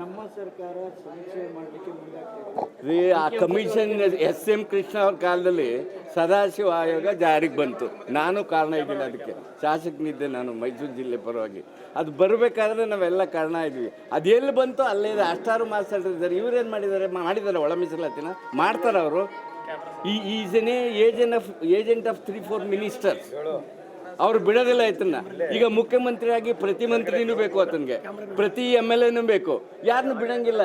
ನಮ್ಮ ಸರ್ಕಾರ ಆ ಕಮಿಷನ್ ಎಸ್ ಎಂ ಕೃಷ್ಣ ಅವ್ರ ಕಾಲದಲ್ಲಿ ಸದಾಶಿವ ಆಯೋಗ ಜಾರಿಗೆ ಬಂತು. ನಾನು ಕಾರಣ ಇದ್ದೀನಿ ಅದಕ್ಕೆ. ಶಾಸಕನಿದ್ದೆ ನಾನು ಮೈಸೂರು ಜಿಲ್ಲೆ ಪರವಾಗಿ. ಅದು ಬರಬೇಕಾದ್ರೆ ನಾವೆಲ್ಲ ಕಾರಣ ಇದ್ವಿ. ಅದು ಎಲ್ಲಿ ಬಂತು ಅಲ್ಲೇ ಅಷ್ಟಾರು ಮಾತಾಡ್ತಿದ್ದಾರೆ ಇವ್ರೇನು ಮಾಡಿದ್ದಾರೆ? ಮಾಡಿದ್ದಾರೆ ಒಳ ಮೀಸಲಾತಿನ? ಮಾಡ್ತಾರೆ ಅವರು. ಈ is an agent of agent of three four ministers ಅವ್ರು ಬಿಡೋದಿಲ್ಲ ಆಯ್ತನ್ನ. ಈಗ ಮುಖ್ಯಮಂತ್ರಿಯಾಗಿ ಪ್ರತಿ ಮಂತ್ರಿನೂ ಬೇಕು ಆತನಿಗೆ. ಪ್ರತಿ ಎಂ ಎಲ್ ಎನೂ ಬೇಕು. ಯಾರನ್ನೂ ಬಿಡಂಗಿಲ್ಲ.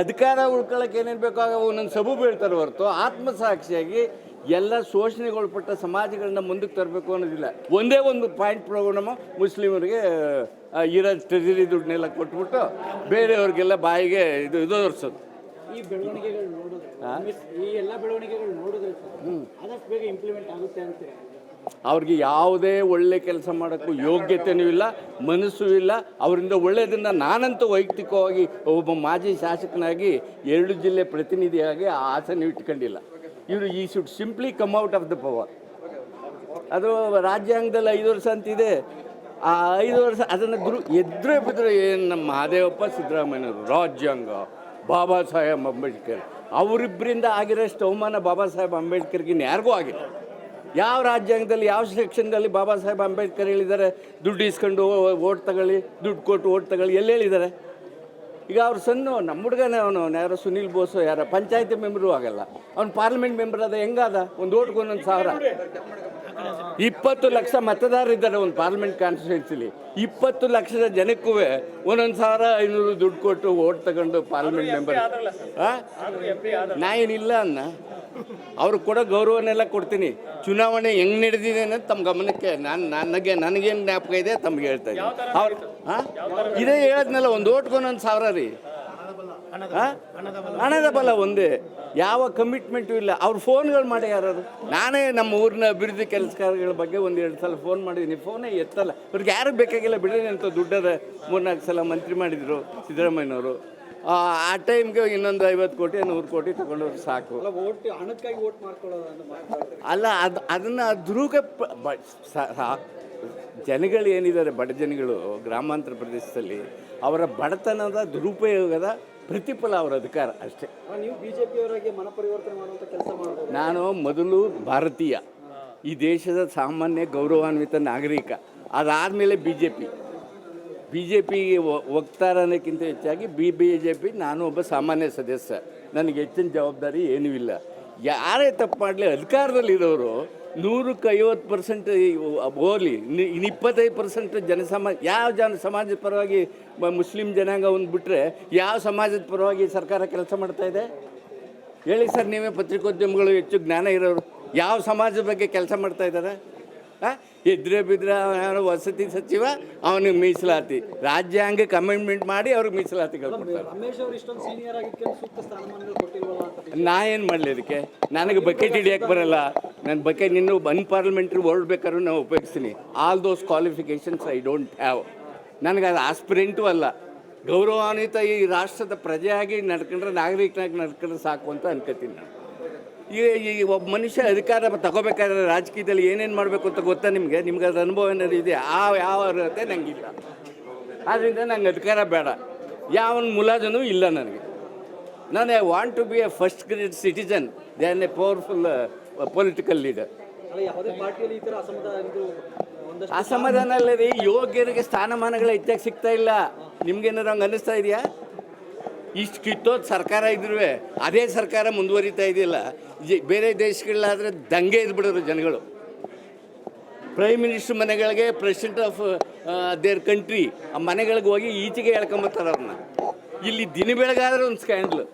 ಅಧಿಕಾರ ಉಳ್ಕೊಳ್ಳೋಕೆ ಏನೇನು ಬೇಕೋ ಆಗ ಒಂದೊಂದು ಸಬು ಬೀಳ್ತಾರೆ ಹೊರತು ಆತ್ಮಸಾಕ್ಷಿಯಾಗಿ ಎಲ್ಲ ಶೋಷಣೆಗೊಳಪಟ್ಟ ಸಮಾಜಗಳನ್ನ ಮುಂದಕ್ಕೆ ತರಬೇಕು ಅನ್ನೋದಿಲ್ಲ. ಒಂದೇ ಒಂದು ಪಾಯಿಂಟ್ ಪ್ರೋಗ್ರಾಮ್ ಮುಸ್ಲಿಮರಿಗೆ ಇರೋ ಟ್ರೆಜರಿ ದುಡ್ಡನ್ನೆಲ್ಲ ಕೊಟ್ಬಿಟ್ಟು ಬೇರೆಯವ್ರಿಗೆಲ್ಲ ಬಾಯಿಗೆ ಇದು ಇದು ತೋರಿಸೋದು ಈ ಬೆಳವಣಿಗೆಗಳು ನೋಡಿದ್ರೆ ಈ ಎಲ್ಲ ಬೆಳವಣಿಗೆಗಳು ನೋಡಿದ್ರೆ ಆದಷ್ಟು ಬೇಗ ಇಂಪ್ಲಿಮೆಂಟ್ ಆಗುತ್ತೆ ಅಂತ ಅವ್ರಿಗೆ ಯಾವುದೇ ಒಳ್ಳೆ ಕೆಲಸ ಮಾಡೋಕ್ಕೂ ಯೋಗ್ಯತೆಯೂ ಇಲ್ಲ, ಮನಸ್ಸು ಇಲ್ಲ. ಅವರಿಂದ ಒಳ್ಳೆಯದನ್ನು ನಾನಂತೂ ವೈಯಕ್ತಿಕವಾಗಿ ಒಬ್ಬ ಮಾಜಿ ಶಾಸಕನಾಗಿ ಎರಡು ಜಿಲ್ಲೆ ಪ್ರತಿನಿಧಿಯಾಗಿ ಆ ಆಸನ ಇಟ್ಕೊಂಡಿಲ್ಲ. ಇವರು ಈ should simply come out of the power ಅದು ರಾಜ್ಯಾಂಗದಲ್ಲಿ ಐದು ವರ್ಷ ಅಂತಿದೆ. ಆ ಐದು ವರ್ಷ ಅದನ್ನು ದುರು ಎದುರೇ ಬಿದ್ದರೆ ಏನು ನಮ್ಮ ಮಹಾದೇವಪ್ಪ, ಸಿದ್ದರಾಮಯ್ಯನವರು, ರಾಜ್ಯಾಂಗ, ಬಾಬಾ ಸಾಹೇಬ್ ಅಂಬೇಡ್ಕರ್. ಅವರಿಬ್ಬರಿಂದ ಆಗಿರೋಷ್ಟು ಅವಮಾನ ಬಾಬಾ ಸಾಹೇಬ್ ಅಂಬೇಡ್ಕರ್ಗಿನ್ನ ಯಾರಿಗೂ ಆಗಿಲ್ಲ. ಯಾವ ರಾಜ್ಯಾಂಗದಲ್ಲಿ ಯಾವ ಸೆಕ್ಷನ್ದಲ್ಲಿ ಬಾಬಾ ಸಾಹೇಬ್ ಅಂಬೇಡ್ಕರ್ ಹೇಳಿದ್ದಾರೆ? ದುಡ್ಡು ಇಸ್ಕೊಂಡು ಓಟ್ ತಗೊಳ್ಳಿ ದುಡ್ಡು ಕೊಟ್ಟು ಓಟ್ ತಗೊಳ್ಳಿ ಎಲ್ಲಿ ಹೇಳಿದ್ದಾರೆ? ಈಗ ಅವ್ರ ಸಣ್ಣ ನಮ್ಮ ಹುಡುಗನೇ ಅವನು ಯಾರೋ ಸುನೀಲ್ ಬೋಸು ಯಾರೋ ಪಂಚಾಯತಿ ಮೆಂಬರು ಆಗಲ್ಲ ಅವ್ನು ಪಾರ್ಲಿಮೆಂಟ್ ಮೆಂಬರ್ ಅದ ಹೆಂಗಾದ? ಒಂದು ಓಟ್ಗೆ ಒಂದೊಂದು ಸಾವಿರ. ಇಪ್ಪತ್ತು ಲಕ್ಷ ಮತದಾರರಿದ್ದಾರೆ ಒಂದು ಪಾರ್ಲಿಮೆಂಟ್ ಕಾನ್ಸ್ಟಿಟ್ಯೂನ್ಸಿಲಿ ಇಪ್ಪತ್ತು ಲಕ್ಷದ ಜನಕ್ಕೂ ಒಂದೊಂದು ಸಾವಿರ ಐನೂರು ದುಡ್ಡು ಕೊಟ್ಟು ಓಟ್ ತಗೊಂಡು ಪಾರ್ಲಿಮೆಂಟ್ ಮೆಂಬರ್. ನಾ ಏನಿಲ್ಲ ಅನ್ನ. ಅವ್ರು ಕೂಡ ಗೌರವನೆಲ್ಲ ಕೊಡ್ತೀನಿ. ಚುನಾವಣೆ ಹೆಂಗ್ ನಡೆದಿದೆ ಅನ್ನೋದು ತಮ್ಮ ಗಮನಕ್ಕೆ ನಾನು ನನಗೆ ನನಗೇನು ಜ್ಞಾಪಕ ಇದೆ ತಮ್ಗೆ ಹೇಳ್ತಾ ಇದ್ದೀನಿ. ಅವ್ರು ಹಾಂ ಇದೇ ಹೇಳದ್ನಲ್ಲ ಒಂದು ಓಟ್ಗೆ ಒಂದೊಂದು ಸಾವಿರ ರೀ? ಹಣದ ಬಲ ಒಂದೇ. ಯಾವ ಕಮಿಟ್ಮೆಂಟು ಇಲ್ಲ. ಅವ್ರು ಫೋನ್ಗಳು ಮಾಡಿ ಯಾರು ನಾನೇ ನಮ್ಮ ಊರಿನ ಅಭಿವೃದ್ಧಿ ಕೆಲಸಗಾರಗಳ ಬಗ್ಗೆ ಒಂದು ಎರಡು ಸಲ ಫೋನ್ ಮಾಡಿದ್ದೀನಿ. ಫೋನೇ ಎತ್ತಲ್ಲ. ಅವ್ರಿಗೆ ಯಾರಿಗೆ ಬೇಕಾಗಿಲ್ಲ ಬಿಡ್ರಿ ಅಂತ ದುಡ್ಡದ ಮೂರ್ನಾಲ್ಕು ಸಲ ಮಂತ್ರಿ ಮಾಡಿದರು ಸಿದ್ದರಾಮಯ್ಯನವರು. ಆ ಟೈಮ್ಗೆ ಇನ್ನೊಂದು ಐವತ್ತು ಕೋಟಿ ನೂರು ಕೋಟಿ ತಗೊಂಡವ್ರು ಸಾಕು. ಅಲ್ಲ ಅದು ಅದನ್ನು ದುರುಗ ಜನಗಳು ಏನಿದ್ದಾರೆ ಬಡ ಜನಗಳು ಗ್ರಾಮಾಂತರ ಪ್ರದೇಶದಲ್ಲಿ ಅವರ ಬಡತನದ ದುರುಪಯೋಗದ ಪ್ರತಿಫಲ ಅವರ ಅಧಿಕಾರ ಅಷ್ಟೇ. ನೀವು ಬಿಜೆಪಿಯವರಾಗಿ ಮನ ಪರಿವರ್ತನೆ ಮಾಡುವಂಥ ಕೆಲಸ ನಾನು ಮೊದಲು ಭಾರತೀಯ. ಈ ದೇಶದ ಸಾಮಾನ್ಯ ಗೌರವಾನ್ವಿತ ನಾಗರಿಕ. ಅದಾದಮೇಲೆ B J P B J ಪಿಗೆ ಹೋಗ್ತಾರ ಅನ್ನೋಕ್ಕಿಂತ ಹೆಚ್ಚಾಗಿ ಬಿ ಬಿ ಜೆ ಪಿ ನಾನು ಒಬ್ಬ ಸಾಮಾನ್ಯ ಸದಸ್ಯ. ನನಗೆ ಹೆಚ್ಚಿನ ಜವಾಬ್ದಾರಿ ಏನೂ ಇಲ್ಲ. ಯಾರೇ ತಪ್ಪು ಮಾಡಲಿ, ಅಧಿಕಾರದಲ್ಲಿರೋರು ನೂರಕ್ಕೆ ಐವತ್ತು ಪರ್ಸೆಂಟ್ ಹೋಗಲಿ, ಇನ್ನು ಇಪ್ಪತ್ತೈದು ಪರ್ಸೆಂಟ್ ಜನಸಮಾಜ, ಯಾವ ಜನ, ಸಮಾಜದ ಪರವಾಗಿ ಮುಸ್ಲಿಂ ಜನಾಂಗ ಒಂದು ಬಿಟ್ಟರೆ ಯಾವ ಸಮಾಜದ ಪರವಾಗಿ ಸರ್ಕಾರ ಕೆಲಸ ಮಾಡ್ತಾ ಇದೆ? ಹೇಳಿ ಸರ್, ನೀವೇ ಪತ್ರಿಕೋದ್ಯಮಗಳು ಹೆಚ್ಚು ಜ್ಞಾನ ಇರೋರು. ಯಾವ ಸಮಾಜದ ಬಗ್ಗೆ ಕೆಲಸ ಮಾಡ್ತಾ ಇದ್ದಾರೆ? ಇದ್ರೆ ಬಿದ್ರೆ ಅವನು ವಸತಿ ಸಚಿವ ಅವನಿಗೆ ಮೀಸಲಾತಿ. ರಾಜ್ಯಾಂಗ ಕಮಿಟ್ಮೆಂಟ್ ಮಾಡಿ ಅವ್ರಿಗೆ ಮೀಸಲಾತಿ ಕೊಡ್ತಾರೆ. ನಾ ಏನು ಮಾಡಲಿ ಅದಕ್ಕೆ? ನನಗೆ ಬಕೆಟ್ ಹಿಡಿಯಕ್ಕೆ ಬರಲ್ಲ. ನನ್ನ ಬಕೆಟ್ ನಿನ್ನೂ ಅನ್ಪಾರ್ಲಿಮೆಂಟ್ರಿ ವರ್ಲ್ಡ್ ಬೇಕಾದ್ರೂ ನಾನು ಉಪಯೋಗಿಸ್ತೀನಿ. All those qualifications I don't have ನನಗೆ ಅದು ಆಸ್ಪಿರೆಂಟು ಅಲ್ಲ. ಗೌರವಾನ್ವಿತ ಈ ರಾಷ್ಟ್ರದ ಪ್ರಜೆಯಾಗಿ ನಡ್ಕೊಂಡ್ರೆ ನಾಗರಿಕನಾಗಿ ನಡ್ಕೊಂಡ್ರೆ ಸಾಕು ಅಂತ ಅನ್ಕೋತೀನಿ ನಾನು. ಈಗ ಈ ಒಬ್ಬ ಮನುಷ್ಯ ಅಧಿಕಾರ ತಗೋಬೇಕಾದ್ರೆ ರಾಜಕೀಯದಲ್ಲಿ ಏನೇನು ಮಾಡಬೇಕು ಅಂತ ಗೊತ್ತಾ ನಿಮಗೆ? ನಿಮ್ಗೆ ಅದ್ರ ಅನುಭವ ಏನಾದ್ರು ಇದೆ ಆ ಯಾವ ಅರ್ಹತೆ ನನಗಿಲ್ಲ ಆದ್ದರಿಂದ ನಂಗೆ ಅಧಿಕಾರ ಬೇಡ. ಯಾವ ಮುಲಾಜನೂ ಇಲ್ಲ ನನಗೆ. ನಾನು I want to be a first grade citizen than a powerful political leader ಅಸಮಾಧಾನ ಅಲ್ಲದೆ ಯೋಗ್ಯರಿಗೆ ಸ್ಥಾನಮಾನಗಳ ಹೆಚ್ಚಾಗಿ ಸಿಗ್ತಾ ಇಲ್ಲ. ನಿಮ್ಗೇನಾದ್ರು ಹಂಗೆ ಅನ್ನಿಸ್ತಾ ಇದೆಯಾ? ಇಷ್ಟು ಕಿತ್ತೋದು ಸರ್ಕಾರ ಇದ್ರೂ ಅದೇ ಸರ್ಕಾರ ಮುಂದುವರಿತಾ ಇದೆಯಲ್ಲ ಬೇರೆ ದೇಶಗಳಾದರೆ ದಂಗೆ ಇದ್ಬಿಡೋರು ಜನಗಳು. ಪ್ರೈಮ್ ಮಿನಿಸ್ಟರ್ ಮನೆಗಳಿಗೆ ಪ್ರೆಸಿಡೆಂಟ್ ಆಫ್ ದೇರ್ ಕಂಟ್ರಿ ಆ ಮನೆಗಳಿಗೆ ಹೋಗಿ ಈಚೆಗೆ ಹೇಳ್ಕೊಂಬತ್ತಾರೆ ಅವ್ರನ್ನ. ಇಲ್ಲಿ ದಿನ ಬೆಳಗಾದ್ರೆ ಒಂದು ಸ್ಕ್ಯಾಂಡ್ಲು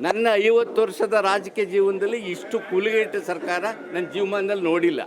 ನನ್ನ ಐವತ್ತು ವರ್ಷದ ರಾಜಕೀಯ ಜೀವನದಲ್ಲಿ ಇಷ್ಟು ಕುಲುಗೆಟ್ಟ ಸರ್ಕಾರ ನನ್ನ ಜೀವಮಾನದಲ್ಲಿ ನೋಡಿಲ್ಲ.